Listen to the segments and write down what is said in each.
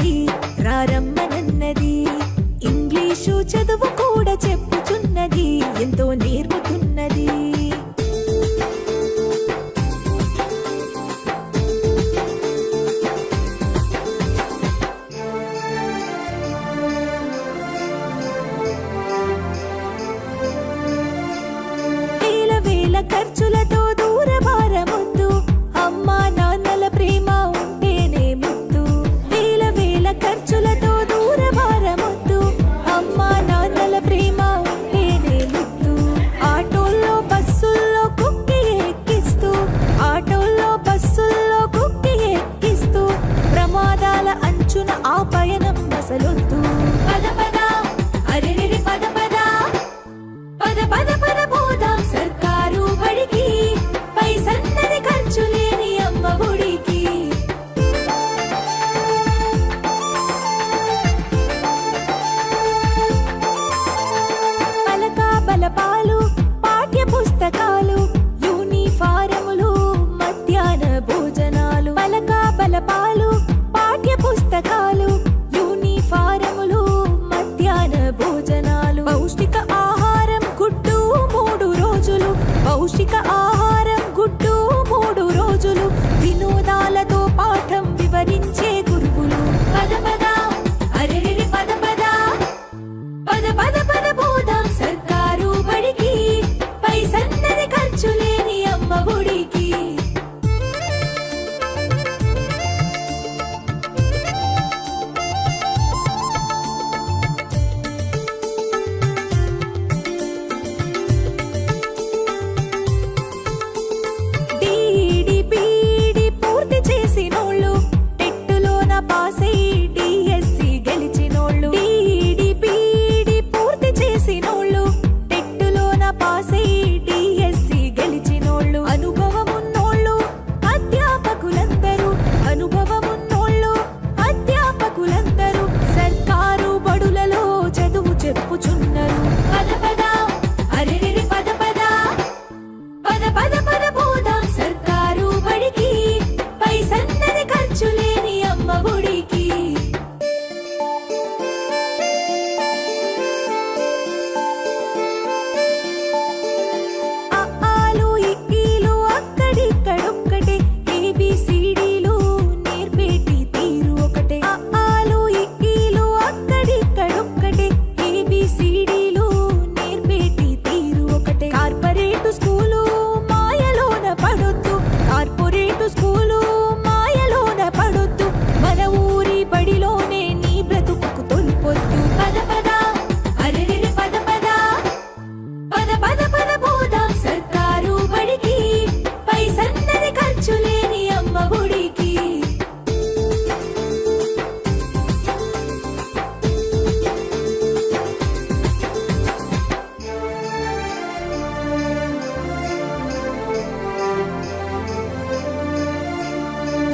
చెప్పుచున్నది రారమ్మనన్నది ఇంగ్లీషు చదువు కూడా చెప్పుచున్నది ఎంతో నేర్పుతున్నది. ఖర్చు పౌష్టిక ఆహారం గుడ్డు మూడు రోజులు. వినోదాలతో పాఠం వివరించే గురువులు. పద పద అరే పద. పద పద పద పద.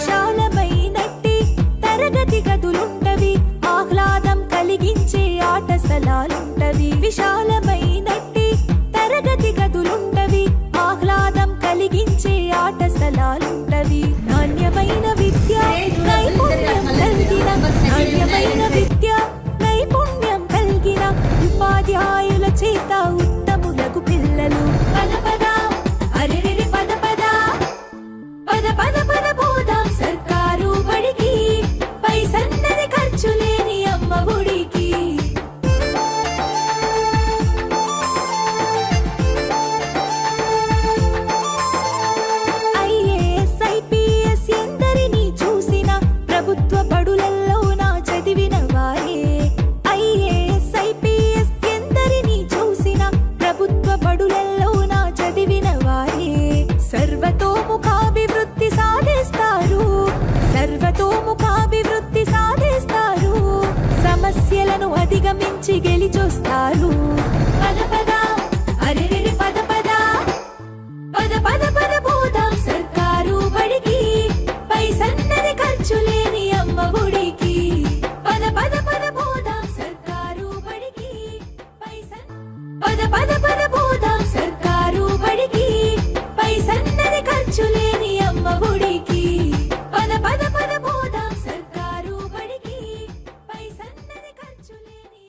విశాలమై నట్టి తరగతి గదులుంటవి ఆహ్లాదం కలిగించే ఆట స్థలాలుంటవి విశాలమై